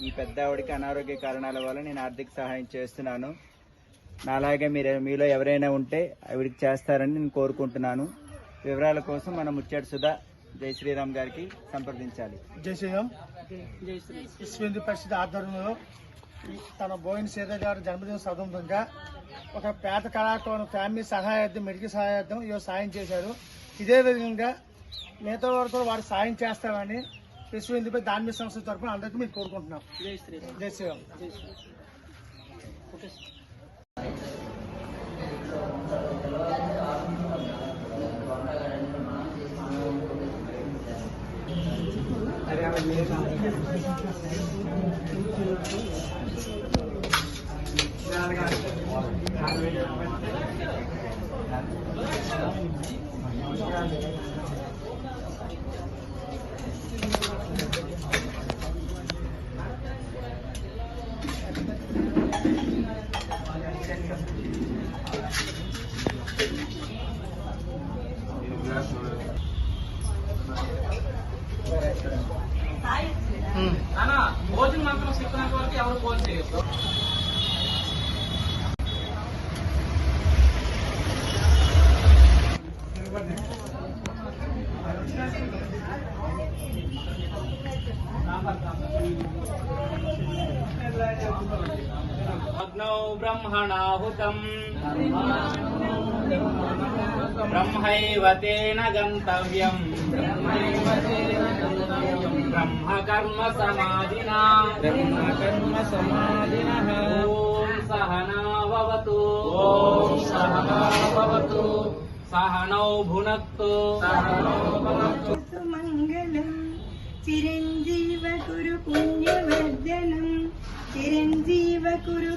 ఈ పెద్ద ఆవిడకి అనారోగ్య కారణాల వల్ల నేను ఆర్థిక సహాయం చేస్తున్నాను. నాలాగే మీరు మీలో ఎవరైనా ఉంటే ఆవిడకి చేస్తారని నేను కోరుకుంటున్నాను. వివరాల కోసం మన ముచ్చటి సుధా జై శ్రీరామ్ గారికి సంప్రదించాలి. జై శ్రీరామ్. విశ్వ పరిషత్ ఆధ్వర్యంలో తన బోయిన సీత గారు జన్మదిన సందర్భంగా ఒక పేద కళాకారుల ఫ్యామిలీ సహాయార్థం మెడికల్ సహాయార్థం ఇవాళ సాయం చేశారు. ఇదే విధంగా మిగతా వారితో వారు సాయం చేస్తామని హిందూపై ధార్మిక సంస్థ తరఫున అందరికీ మీరు కోరుకుంటున్నాం. జై శ్రీరామ్. జై శ్రీరామ్. అన్న భోజనం మాత్రం చెప్పినంత వరకు ఎవరు ఫోన్ చేయొచ్చు అగ్నౌ బ్రహ్మణాహుతం. బ్రహ్మైవ తేన గంతవ్యం. బ్రహ్మ కర్మ సమాధినా. బ్రహ్మ కర్మ సమాధినః. ఓం సహనావతు ఓం సహనావతు సహనౌ భునక్తు. మంగళం చిరంజీవ కురు పుణ్యవర్ధనం. చిరంజీవ కురు